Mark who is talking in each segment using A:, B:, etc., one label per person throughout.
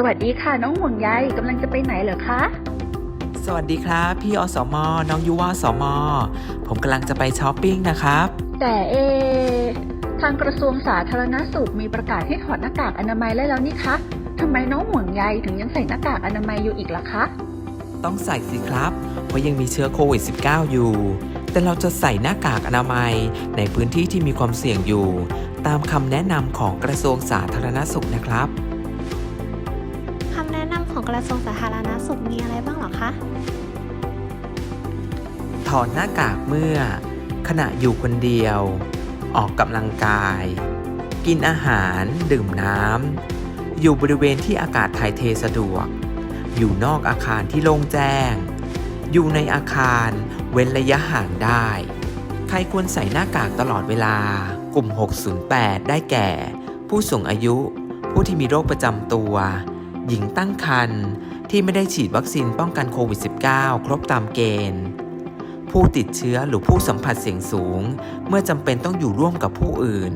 A: สวัสดีค่ะ น้องห่วงใยกำลังจะไปไหนเหรอคะ
B: สวัสดีครับ พี่อสม น้องยุวอสม ผมกำลังจะไปช้อปปิ้งนะครับ
A: แต่เอ ทางกระทรวงสาธารณสุขมีประกาศให้ถอดหน้ากากอนามัยได้แล้วนี่คะทำไมน้องห่วงใยถึงยังใส่หน้ากากอนามัยอยู่อีกล่ะคะ
B: ต้องใส่สิครับ เพราะยังมีเชื้อโควิด -19 อยู่ แต่เราจะใส่หน้ากากอนามัยในพื้นที่ที่มีความเสี่ยงอยู่ ตามคำแนะนำของกระทรวงสาธารณสุขนะครับ
C: คำแนะนำ ของกระทรวงสาธารณสุขมีอะไรบ้างหรอคะ
B: ถอดหน้ากากเมื่อ ขณะอยู่คนเดียว ออกกำลังกาย กินอาหาร ดื่มน้ำ อยู่บริเวณที่อากาศถ่ายเทสะดวก อยู่นอกอาคารที่โล่งแจ้ง อยู่ในอาคารเว้นระยะห่างได้ ใครควรใส่หน้ากากตลอดเวลา กลุ่ม 608 ได้แก่ ผู้สูงอายุ ผู้ที่มีโรคประจำตัว หญิงตั้งครรภ์ที่ไม่ได้ฉีดวัคซีนป้องกันโควิด -19 ครบตามเกณฑ์ ผู้ติดเชื้อหรือผู้สัมผัสเสี่ยงสูง เมื่อจำเป็นต้องอยู่ร่วมกับผู้อื่น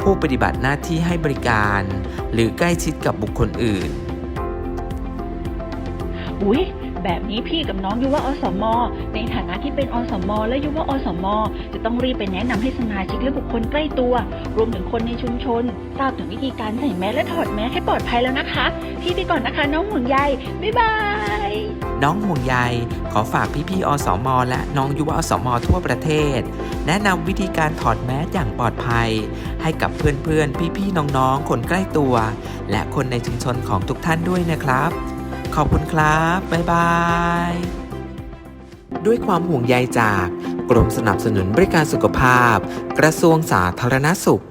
B: ผู้ปฏิบัติหน้าที่ให้บริการ หรือใกล้ชิดกับบุคคลอื่น
A: อุ๊ย แบบนี้พี่กับน้องยุวอสมในฐานะที่เป็นอสมและยุวอสมจะต้องรีบไปแนะนำให้สมาชิกและบุคคลใกล้ตัว รวมถึงคนในชุมชน ทราบถึงวิธีการใส่แมสและถอดแมสให้ปลอดภัยแล้วนะคะ พี่ไปก่อนนะคะ น้องห่วงใยบ๊ายบาย
B: น้องห่วงใยขอฝากพี่ๆอสมและน้องยุวอสมทั่วประเทศ แนะนำวิธีการถอดแมสอย่างปลอดภัย ให้กับเพื่อนๆ พี่ๆ น้องๆ คนใกล้ตัว และคนในชุมชนของทุกท่านด้วยนะครับ ขอบคุณครับ บ๊ายบาย ด้วยความห่วงใยจากกรมสนับสนุนบริการสุขภาพ กระทรวงสาธารณสุข